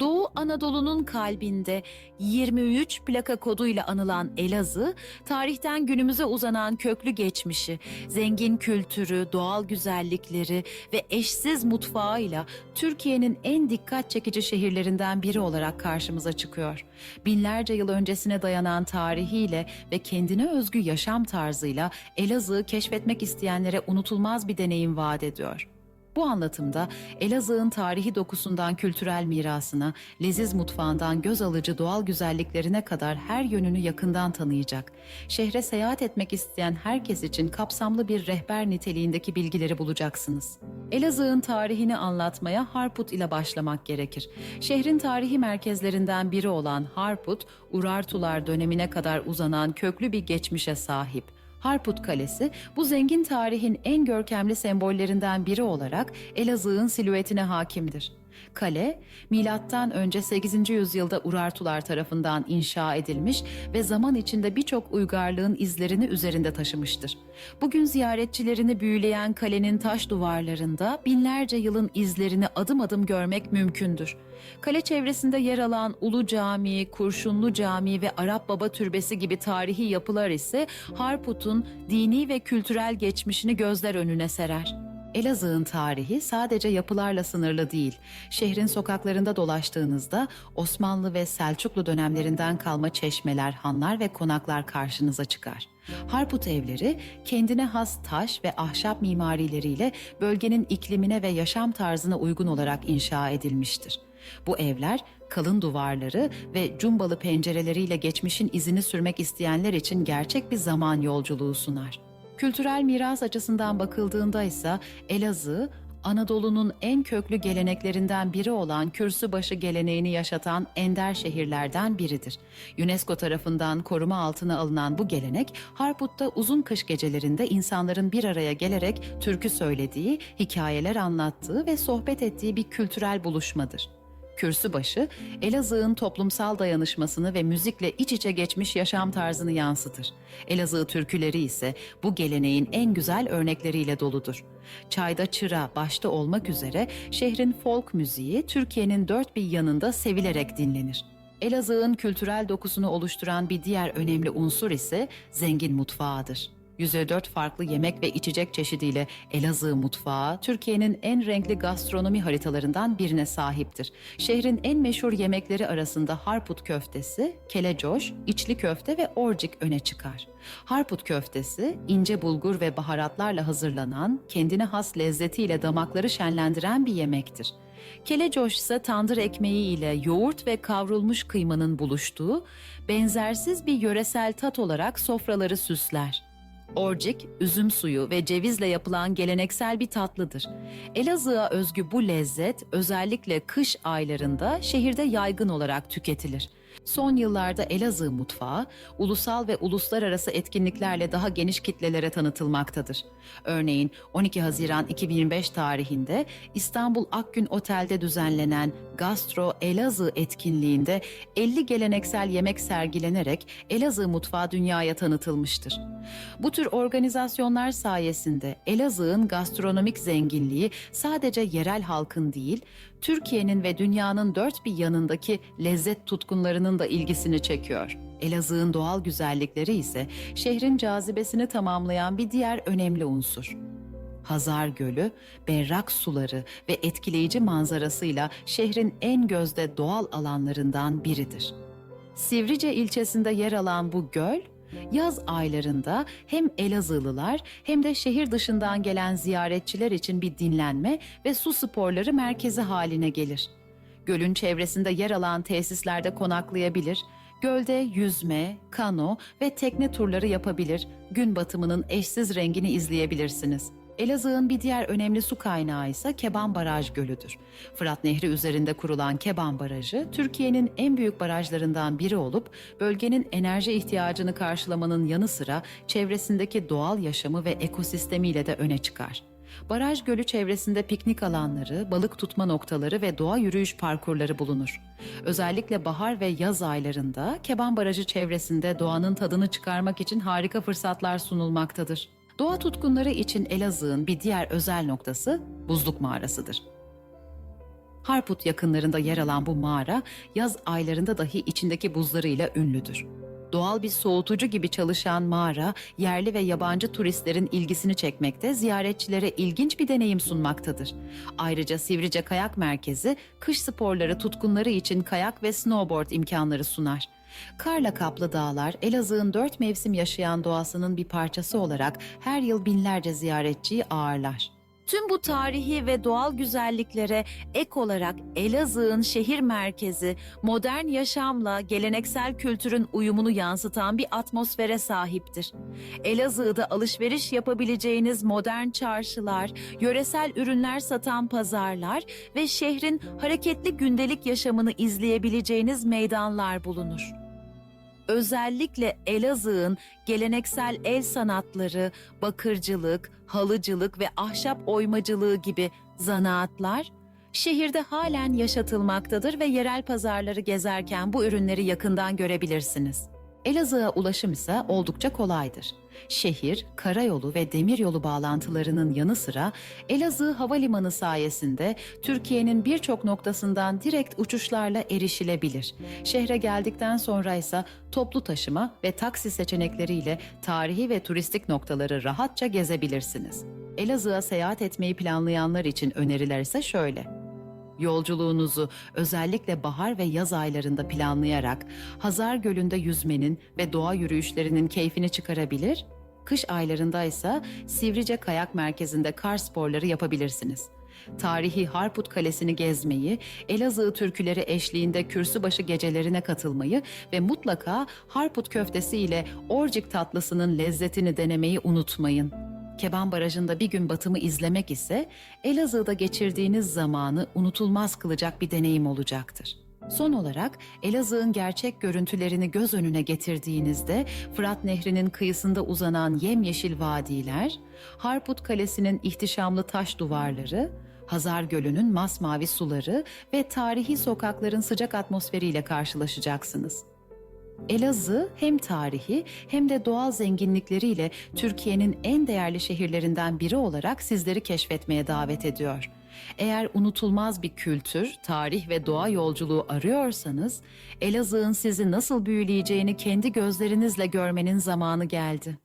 Doğu Anadolu'nun kalbinde 23 plaka koduyla anılan Elazığ, tarihten günümüze uzanan köklü geçmişi, zengin kültürü, doğal güzellikleri ve eşsiz mutfağıyla Türkiye'nin en dikkat çekici şehirlerinden biri olarak karşımıza çıkıyor. Binlerce yıl öncesine dayanan tarihiyle ve kendine özgü yaşam tarzıyla Elazığ'ı keşfetmek isteyenlere unutulmaz bir deneyim vaat ediyor. Bu anlatımda Elazığ'ın tarihi dokusundan kültürel mirasına, leziz mutfağından göz alıcı doğal güzelliklerine kadar her yönünü yakından tanıyacak. Şehre seyahat etmek isteyen herkes için kapsamlı bir rehber niteliğindeki bilgileri bulacaksınız. Elazığ'ın tarihini anlatmaya Harput ile başlamak gerekir. Şehrin tarihi merkezlerinden biri olan Harput, Urartular dönemine kadar uzanan köklü bir geçmişe sahip. Harput Kalesi bu zengin tarihin en görkemli sembollerinden biri olarak Elazığ'ın silüetine hakimdir. Kale, milattan önce 8. yüzyılda Urartular tarafından inşa edilmiş ve zaman içinde birçok uygarlığın izlerini üzerinde taşımıştır. Bugün ziyaretçilerini büyüleyen kalenin taş duvarlarında binlerce yılın izlerini adım adım görmek mümkündür. Kale çevresinde yer alan Ulu Camii, Kurşunlu Camii ve Arap Baba Türbesi gibi tarihi yapılar ise Harput'un dini ve kültürel geçmişini gözler önüne serer. Elazığ'ın tarihi sadece yapılarla sınırlı değil. Şehrin sokaklarında dolaştığınızda Osmanlı ve Selçuklu dönemlerinden kalma çeşmeler, hanlar ve konaklar karşınıza çıkar. Harput evleri kendine has taş ve ahşap mimarileriyle bölgenin iklimine ve yaşam tarzına uygun olarak inşa edilmiştir. Bu evler kalın duvarları ve cumbalı pencereleriyle geçmişin izini sürmek isteyenler için gerçek bir zaman yolculuğu sunar. Kültürel miras açısından bakıldığında ise Elazığ, Anadolu'nun en köklü geleneklerinden biri olan kürsübaşı geleneğini yaşatan ender şehirlerden biridir. UNESCO tarafından koruma altına alınan bu gelenek, Harput'ta uzun kış gecelerinde insanların bir araya gelerek türkü söylediği, hikayeler anlattığı ve sohbet ettiği bir kültürel buluşmadır. Kürsübaşı, Elazığ'ın toplumsal dayanışmasını ve müzikle iç içe geçmiş yaşam tarzını yansıtır. Elazığ türküleri ise bu geleneğin en güzel örnekleriyle doludur. Çayda çıra başta olmak üzere şehrin folk müziği Türkiye'nin dört bir yanında sevilerek dinlenir. Elazığ'ın kültürel dokusunu oluşturan bir diğer önemli unsur ise zengin mutfağıdır. 104 farklı yemek ve içecek çeşidiyle Elazığ mutfağı Türkiye'nin en renkli gastronomi haritalarından birine sahiptir. Şehrin en meşhur yemekleri arasında Harput köftesi, kelecoş, içli köfte ve orcik öne çıkar. Harput köftesi ince bulgur ve baharatlarla hazırlanan, kendine has lezzetiyle damakları şenlendiren bir yemektir. Kelecoş ise tandır ekmeği ile yoğurt ve kavrulmuş kıymanın buluştuğu, benzersiz bir yöresel tat olarak sofraları süsler. Orcik, üzüm suyu ve cevizle yapılan geleneksel bir tatlıdır. Elazığ'a özgü bu lezzet özellikle kış aylarında şehirde yaygın olarak tüketilir. Son yıllarda Elazığ mutfağı ulusal ve uluslararası etkinliklerle daha geniş kitlelere tanıtılmaktadır. Örneğin 12 Haziran 2025 tarihinde İstanbul Akgün Otel'de düzenlenen Gastro Elazığ etkinliğinde 50 geleneksel yemek sergilenerek Elazığ mutfağı dünyaya tanıtılmıştır. Bu tür organizasyonlar sayesinde Elazığ'ın gastronomik zenginliği sadece yerel halkın değil, Türkiye'nin ve dünyanın dört bir yanındaki lezzet tutkunlarının da ilgisini çekiyor. Elazığ'ın doğal güzellikleri ise şehrin cazibesini tamamlayan bir diğer önemli unsur. Hazar Gölü, berrak suları ve etkileyici manzarasıyla şehrin en gözde doğal alanlarından biridir. Sivrice ilçesinde yer alan bu göl, yaz aylarında hem Elazığlılar hem de şehir dışından gelen ziyaretçiler için bir dinlenme ve su sporları merkezi haline gelir. Gölün çevresinde yer alan tesislerde konaklayabilir, gölde yüzme, kano ve tekne turları yapabilir, gün batımının eşsiz rengini izleyebilirsiniz. Elazığ'ın bir diğer önemli su kaynağı ise Keban Baraj Gölü'dür. Fırat Nehri üzerinde kurulan Keban Barajı, Türkiye'nin en büyük barajlarından biri olup, bölgenin enerji ihtiyacını karşılamanın yanı sıra çevresindeki doğal yaşamı ve ekosistemiyle de öne çıkar. Baraj gölü çevresinde piknik alanları, balık tutma noktaları ve doğa yürüyüş parkurları bulunur. Özellikle bahar ve yaz aylarında Keban Barajı çevresinde doğanın tadını çıkarmak için harika fırsatlar sunulmaktadır. Doğa tutkunları için Elazığ'ın bir diğer özel noktası Buzluk Mağarasıdır. Harput yakınlarında yer alan bu mağara yaz aylarında dahi içindeki buzlarıyla ünlüdür. Doğal bir soğutucu gibi çalışan mağara, yerli ve yabancı turistlerin ilgisini çekmekte, ziyaretçilere ilginç bir deneyim sunmaktadır. Ayrıca Sivrice Kayak Merkezi, kış sporları tutkunları için kayak ve snowboard imkanları sunar. Karla kaplı dağlar, Elazığ'ın dört mevsim yaşayan doğasının bir parçası olarak her yıl binlerce ziyaretçiyi ağırlar. Tüm bu tarihi ve doğal güzelliklere ek olarak Elazığ'ın şehir merkezi, modern yaşamla geleneksel kültürün uyumunu yansıtan bir atmosfere sahiptir. Elazığ'da alışveriş yapabileceğiniz modern çarşılar, yöresel ürünler satan pazarlar ve şehrin hareketli gündelik yaşamını izleyebileceğiniz meydanlar bulunur. Özellikle Elazığ'ın geleneksel el sanatları, bakırcılık, halıcılık ve ahşap oymacılığı gibi zanaatlar şehirde halen yaşatılmaktadır ve yerel pazarları gezerken bu ürünleri yakından görebilirsiniz. Elazığ'a ulaşım ise oldukça kolaydır. Şehir, karayolu ve demiryolu bağlantılarının yanı sıra Elazığ Havalimanı sayesinde Türkiye'nin birçok noktasından direkt uçuşlarla erişilebilir. Şehre geldikten sonra ise toplu taşıma ve taksi seçenekleriyle tarihi ve turistik noktaları rahatça gezebilirsiniz. Elazığ'a seyahat etmeyi planlayanlar için öneriler ise şöyle. Yolculuğunuzu özellikle bahar ve yaz aylarında planlayarak Hazar Gölü'nde yüzmenin ve doğa yürüyüşlerinin keyfini çıkarabilir, kış aylarında ise Sivrice Kayak Merkezi'nde kar sporları yapabilirsiniz. Tarihi Harput Kalesi'ni gezmeyi, Elazığ türküleri eşliğinde kürsübaşı gecelerine katılmayı ve mutlaka Harput köftesi ile orcik tatlısının lezzetini denemeyi unutmayın. Keban Barajı'nda bir gün batımı izlemek ise Elazığ'da geçirdiğiniz zamanı unutulmaz kılacak bir deneyim olacaktır. Son olarak Elazığ'ın gerçek görüntülerini göz önüne getirdiğinizde Fırat Nehri'nin kıyısında uzanan yemyeşil vadiler, Harput Kalesi'nin ihtişamlı taş duvarları, Hazar Gölü'nün masmavi suları ve tarihi sokakların sıcak atmosferiyle karşılaşacaksınız. Elazığ hem tarihi hem de doğal zenginlikleriyle Türkiye'nin en değerli şehirlerinden biri olarak sizleri keşfetmeye davet ediyor. Eğer unutulmaz bir kültür, tarih ve doğa yolculuğu arıyorsanız, Elazığ'ın sizi nasıl büyüleyeceğini kendi gözlerinizle görmenin zamanı geldi.